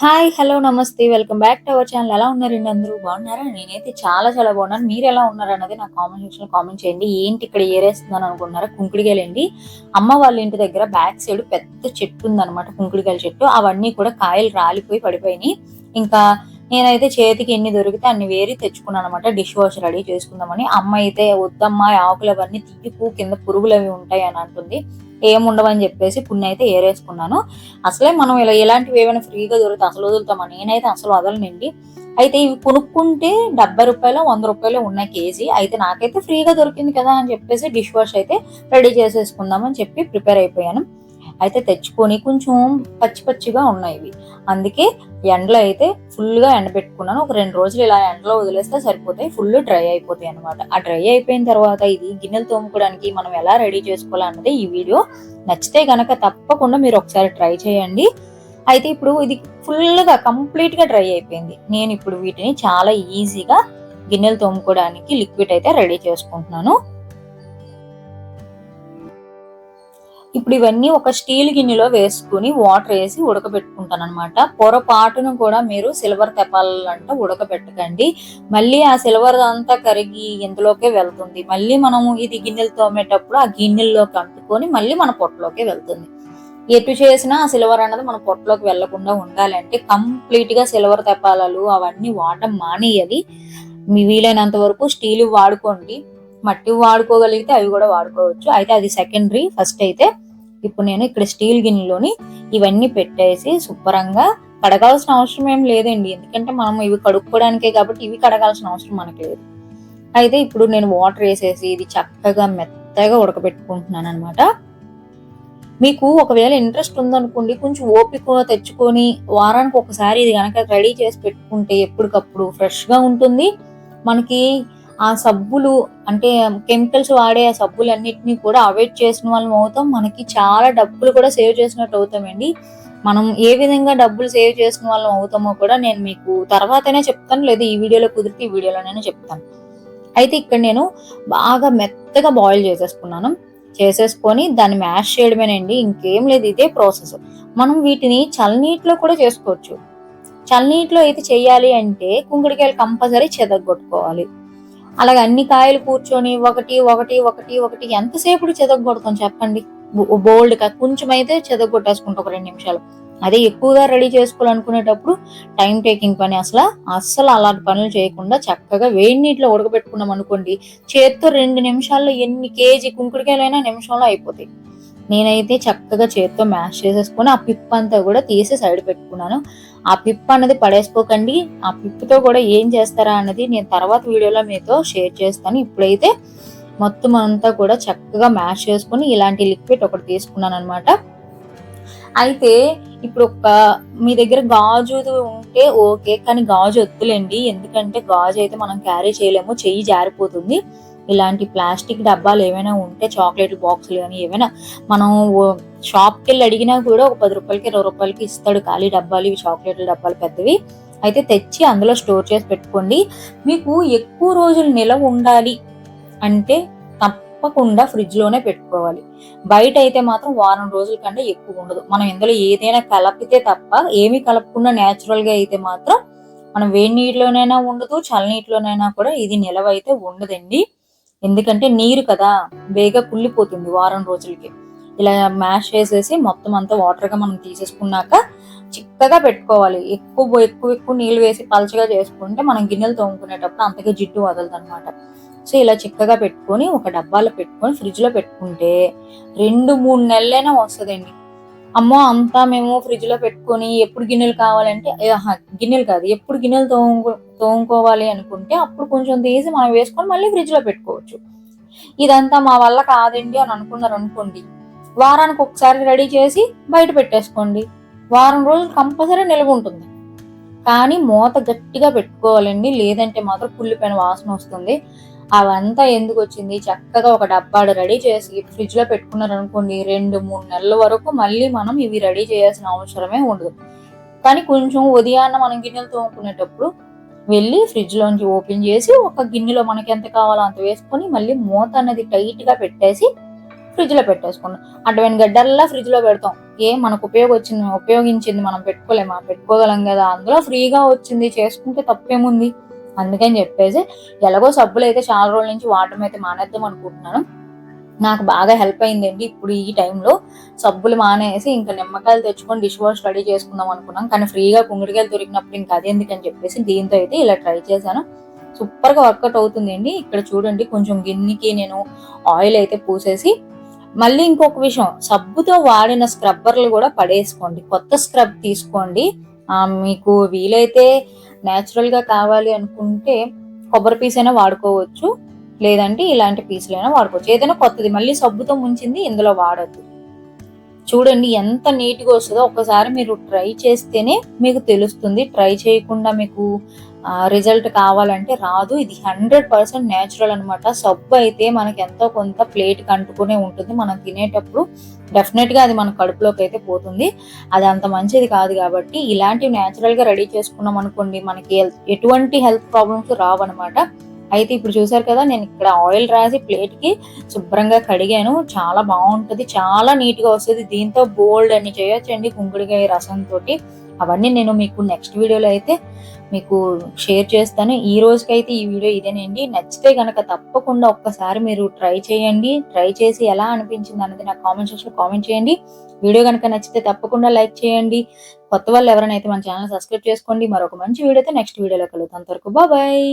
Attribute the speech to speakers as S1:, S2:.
S1: Hi hello నమస్తే. Welcome back to our channel ఎలా ఉన్నారండి అందరూ? బాగున్నారా? నేనైతే చాలా చాలా బాగున్నాను. మీరు ఎలా ఉన్నారు అన్నది నాకు కామెంట్ సెక్షన్ కామెంట్ చేయండి. ఏంటి ఇక్కడ ఏరేస్తుందని అనుకుంటున్నారా? కుంకుడికాయలండి అమ్మ వాళ్ళ ఇంటి దగ్గర బ్యాక్ సైడ్ పెద్ద చెట్టు ఉందన్నమాట. కుంకుడికాయల చెట్టు. అవన్నీ కూడా కాయలు రాలిపోయి పడిపోయినాయి. ఇంకా నేనైతే చేతికి ఎన్ని దొరికితే అన్ని వేరి తెచ్చుకున్నాను అనమాట డిష్ వాష్ రెడీ చేసుకుందామని. అమ్మ అయితే వద్దమ్మా ఆకులు అవన్నీ తీయకు కింద పురుగులు అవి ఉంటాయి అని అంటుంది. ఏముండవని చెప్పేసి పుణ్య అయితే ఏరేసుకున్నాను. అసలే మనం ఇలా ఇలాంటివి ఏమైనా ఫ్రీగా దొరికితే అసలు వదులుతామా? నేనైతే అసలు వదలనండి. అయితే ఇవి కొనుక్కుంటే డెబ్బై రూపాయలు వంద రూపాయలు ఉన్న కేజీ. అయితే నాకైతే ఫ్రీగా దొరికింది కదా అని చెప్పేసి డిష్ వాష్ అయితే రెడీ చేసేసుకుందామని చెప్పి ప్రిపేర్ అయిపోయాను. అయితే తెచ్చుకొని కొంచెం పచ్చి పచ్చిగా ఉన్నాయి ఇవి. అందుకే ఎండలో అయితే ఫుల్గా ఎండబెట్టుకున్నాను ఒక రెండు రోజులు ఇలా ఎండలో వదిలేస్తే సరిపోతాయి. ఫుల్ డ్రై అయిపోతాయి అనమాట ఆ డ్రై అయిపోయిన తర్వాత ఇది గిన్నెలు తోముకోవడానికి మనం ఎలా రెడీ చేసుకోవాలన్నది ఈ వీడియో. నచ్చితే కనుక తప్పకుండా మీరు ఒకసారి ట్రై చేయండి. అయితే ఇప్పుడు ఇది ఫుల్గా కంప్లీట్గా డ్రై అయిపోయింది. నేను ఇప్పుడు వీటిని చాలా ఈజీగా గిన్నెలు తోముకోవడానికి లిక్విడ్ అయితే రెడీ చేసుకుంటున్నాను. ఇప్పుడు ఇవన్నీ ఒక స్టీల్ గిన్నెలో వేసుకుని వాటర్ వేసి ఉడకబెట్టుకుంటాను అనమాట పొరపాటును కూడా మీరు సిల్వర్ తెపాలంట ఉడకబెట్టకండి. మళ్ళీ ఆ సిల్వర్ అంతా కరిగి ఇందులోకే వెళ్తుంది. మళ్ళీ మనము ఇది గిన్నెలు తోమేటప్పుడు ఆ గిన్నెల్లోకి అంటుకొని మళ్ళీ మన పొట్టలోకి వెళ్తుంది. ఎటు చేసినా ఆ సిల్వర్ అన్నది మన పొట్టలోకి వెళ్ళకుండా ఉండాలంటే కంప్లీట్గా సిల్వర్ తెపాలలు అవన్నీ వాడడం మానేయాలి. మీ వీలైనంత వరకు స్టీల్ వాడుకోండి. మట్టి వాడుకోగలిగితే అవి కూడా వాడుకోవచ్చు. అయితే అది సెకండరీ ఫస్ట్ అయితే ఇప్పుడు నేను ఇక్కడ స్టీల్ గిన్నెలోని ఇవన్నీ పెట్టేసి శుభ్రంగా కడగాల్సిన అవసరం ఏం లేదండి. ఎందుకంటే మనం ఇవి కడుక్కోవడానికే కాబట్టి ఇవి కడగాల్సిన అవసరం మనకు లేదు. అయితే ఇప్పుడు నేను వాటర్ వేసేసి ఇది చక్కగా మెత్తగా ఉడకబెట్టుకుంటున్నాను అనమాట మీకు ఒకవేళ ఇంట్రెస్ట్ ఉందనుకోండి కొంచెం ఓపిక తెచ్చుకొని వారానికి ఒకసారి ఇది కనుక రెడీ చేసి పెట్టుకుంటే ఎప్పటికప్పుడు ఫ్రెష్గా ఉంటుంది. మనకి ఆ సబ్బులు అంటే కెమికల్స్ వాడే ఆ సబ్బులన్నిటినీ కూడా అవాయిడ్ చేసిన వాళ్ళం అవుతాం. మనకి చాలా డబ్బులు కూడా సేవ్ చేసినట్టు అవుతామండి. మనం ఏ విధంగా డబ్బులు సేవ్ చేసిన వాళ్ళం అవుతామో కూడా నేను మీకు తర్వాతనే చెప్తాను. లేదా ఈ వీడియోలో కుదిరితే ఈ వీడియోలోనే చెప్తాను. అయితే ఇక్కడ నేను బాగా మెత్తగా బాయిల్ చేసేసుకున్నాను. చేసేసుకొని దాన్ని మ్యాష్ చేయడమేనండి. ఇంకేం లేదు ఇదే ప్రాసెస్ మనం వీటిని చల్లనీటిలో కూడా చేసుకోవచ్చు. చల్లనీటిలో అయితే చేయాలి అంటే కుంకుడికాయలు కంపల్సరీ చెదగొట్టుకోవాలి అలాగే అన్ని కాయలు కూర్చొని ఒకటి ఒకటి ఒకటి ఒకటి ఎంతసేపు చెదగొడతాం చెప్పండి? బోల్డ్ కొంచెం అయితే చెదగొట్టేసుకుంటాం ఒక రెండు నిమిషాలు. అదే ఎక్కువగా రెడీ చేసుకోవాలనుకునేటప్పుడు టైం టేకింగ్ పని. అసలు అస్సలు అలాంటి పనులు చేయకుండా చక్కగా వేడి నీటిలో ఉడకబెట్టుకున్నాం అనుకోండి చేత్తో రెండు నిమిషాల్లో ఎన్ని కేజీ కుంకుడికాయలైనా నిమిషంలో అయిపోతాయి. నేనైతే చక్కగా చేత్తో మ్యాష్ చేసేసుకొని ఆ పిప్ అంతా కూడా తీసి సైడ్ పెట్టుకున్నాను. ఆ పిప్ అన్నది పడేసుకోకండి. ఆ పిప్పుతో కూడా ఏం చేస్తారా అన్నది నేను తర్వాత వీడియోలో మీతో షేర్ చేస్తాను. ఇప్పుడైతే మొత్తం అంతా కూడా చక్కగా మ్యాష్ చేసుకుని ఇలాంటి లిక్విడ్ ఒకటి తీసుకున్నాను అనమాట అయితే ఇప్పుడు ఒక మీ దగ్గర గాజు ఉంటే ఓకే కానీ గాజు వద్దులేండి. ఎందుకంటే గాజు అయితే మనం క్యారీ చేయలేము చెయ్యి జారిపోతుంది. ఇలాంటి ప్లాస్టిక్ డబ్బాలు ఏమైనా ఉంటే చాక్లెట్ బాక్సులు కానీ ఏమైనా మనం షాప్కి వెళ్ళి అడిగినా కూడా ఒక పది రూపాయలకి ఇరవై రూపాయలకి ఇస్తాడు. ఖాళీ డబ్బాలు ఇవి చాక్లెట్ల డబ్బాలు పెద్దవి. అయితే తెచ్చి అందులో స్టోర్ చేసి పెట్టుకోండి. మీకు ఎక్కువ రోజులు నిలవ ఉండాలి అంటే తప్పకుండా ఫ్రిడ్జ్లోనే పెట్టుకోవాలి. బయట అయితే మాత్రం వారం రోజుల కంటే ఎక్కువ ఉండదు. మనం ఇందులో ఏదైనా కలిపితే తప్ప ఏమి కలపకుండా న్యాచురల్గా అయితే మాత్రం మనం వేడి నీటిలోనైనా ఉండదు చల్లనీటిలోనైనా కూడా ఇది నిలవ అయితే ఉండదండి. ఎందుకంటే నీరు కదా బేగా కుళ్ళిపోతుంది వారం రోజులకి. ఇలా మ్యాష్ చేసేసి మొత్తం అంతా వాటర్గా మనం తీసేసుకున్నాక చిక్కగా పెట్టుకోవాలి. ఎక్కువ ఎక్కువ ఎక్కువ నీళ్ళు వేసి పలచగా చేసుకుంటే మనం గిన్నెలు తోముకునేటప్పుడు అంతగా జిడ్డు వదలదు అనమాట సో ఇలా చిక్కగా పెట్టుకొని ఒక డబ్బాలో పెట్టుకొని ఫ్రిడ్జ్లో పెట్టుకుంటే రెండు మూడు నెలలైనా వస్తుందండి. అమ్మో అంతా మేము ఫ్రిడ్జ్లో పెట్టుకొని ఎప్పుడు గిన్నెలు కావాలంటే గిన్నెలు కాదు ఎప్పుడు గిన్నెలు తోము తోముకోవాలి అనుకుంటే అప్పుడు కొంచెం తీసి మనం వేసుకొని మళ్ళీ ఫ్రిడ్జ్లో పెట్టుకోవచ్చు. ఇదంతా మా వల్ల కాదండి అని అనుకున్నారు అనుకోండి. వారానికి ఒకసారి రెడీ చేసి బయట పెట్టేసుకోండి. వారం రోజులు కంపల్సరీ నిల్వ ఉంటుంది. కానీ మూత గట్టిగా పెట్టుకోవాలండి. లేదంటే మాత్రం కుళ్ళిపోయిన వాసన వస్తుంది. అవంతా ఎందుకు వచ్చింది చక్కగా ఒక డబ్బాడు రెడీ చేసి ఫ్రిడ్జ్లో పెట్టుకున్నారు అనుకోండి రెండు మూడు నెలల వరకు మళ్ళీ మనం ఇవి రెడీ చేయాల్సిన అవసరమే ఉండదు. కానీ కొంచెం ఉదయాన్న మనం గిన్నెలు తోముకునేటప్పుడు వెళ్ళి ఫ్రిడ్జ్ లోంచి ఓపెన్ చేసి ఒక గిన్నెలో మనకి ఎంత కావాలో అంత వేసుకొని మళ్ళీ మూత అనేది టైట్గా పెట్టేసి ఫ్రిడ్జ్లో పెట్టేసుకున్నాం. అటువంటి గడ్డల్లా ఫ్రిడ్జ్లో పెడతాం. ఏ మనకు ఉపయోగించింది ఉపయోగించింది మనం పెట్టుకోలేమా? పెట్టుకోగలం కదా? అందులో ఫ్రీగా వచ్చింది చేసుకుంటే తప్పేముంది? అందుకని చెప్పేసి ఎలాగో సబ్బులు అయితే చాలా రోజుల నుంచి వాడడం అయితే మానేద్దాం అనుకుంటున్నాను. నాకు బాగా హెల్ప్ అయిందండి ఇప్పుడు ఈ టైంలో సబ్బులు మానేసి ఇంకా నిమ్మకాయలు తెచ్చుకొని డిష్ వాష్ రెడీ చేసుకుందాం అనుకున్నాం. కానీ ఫ్రీగా కుంగిడికాయలు దొరికినప్పుడు ఇంకా అదేందుకని చెప్పేసి దీంతో అయితే ఇలా ట్రై చేశాను. సూపర్గా వర్కౌట్ అవుతుందండి. ఇక్కడ చూడండి కొంచెం గిన్నెకి నేను ఆయిల్ అయితే పూసేసి మళ్ళీ ఇంకొక విషయం సబ్బుతో వాడిన స్క్రబ్బర్లు కూడా పడేసుకోండి. కొత్త స్క్రబ్ తీసుకోండి. మీకు వీలైతే న్యాచురల్గా కావాలి అనుకుంటే కొబ్బరి పీస్ అయినా వాడుకోవచ్చు. లేదంటే ఇలాంటి పీసులైనా వాడుకోవచ్చు. ఏదైనా కొత్తది మళ్ళీ సబ్బుతో ముంచింది ఇందులో వాడద్దు. చూడండి ఎంత నీట్గా వస్తుందో. ఒకసారి మీరు ట్రై చేస్తేనే మీకు తెలుస్తుంది. ట్రై చేయకుండా మీకు రిజల్ట్ కావాలంటే రాదు. ఇది హండ్రెడ్ పర్సెంట్ నేచురల్ అనమాట సబ్బు అయితే మనకి ఎంతో కొంత ప్లేట్ కంటుకునే ఉంటుంది. మనం తినేటప్పుడు డెఫినెట్గా అది మన కడుపులోకి అయితే పోతుంది. అది అంత మంచిది కాదు కాబట్టి ఇలాంటివి నేచురల్గా రెడీ చేసుకున్నాం అనుకోండి మనకి ఎటువంటి హెల్త్ ప్రాబ్లమ్స్ రావన్నమాట. అయితే ఇప్పుడు చూసారు కదా నేను ఇక్కడ ఆయిల్ రాసి ప్లేట్కి శుభ్రంగా కడిగాను. చాలా బాగుంటది చాలా నీట్గా వస్తుంది. దీంతో బోల్డ్ అని చేయొచ్చండి కుంకుడికాయ రసం తోటి అవన్నీ నేను మీకు నెక్స్ట్ వీడియోలో అయితే మీకు షేర్ చేస్తాను. ఈ రోజుకైతే ఈ వీడియో ఇదేనండి. నచ్చితే గనక తప్పకుండా ఒక్కసారి మీరు ట్రై చేయండి. ట్రై చేసి ఎలా అనిపించింది అన్నది నాకు కామెంట్ సెక్షన్లో కామెంట్ చేయండి. వీడియో కనుక నచ్చితే తప్పకుండా లైక్ చేయండి. కొత్త వాళ్ళు ఎవరైనా అయితే మన ఛానల్ సబ్స్క్రైబ్ చేసుకోండి. మరొక మంచి వీడియోతో నెక్స్ట్ వీడియోలో కలుగుతాం అంతవరకు బాయ్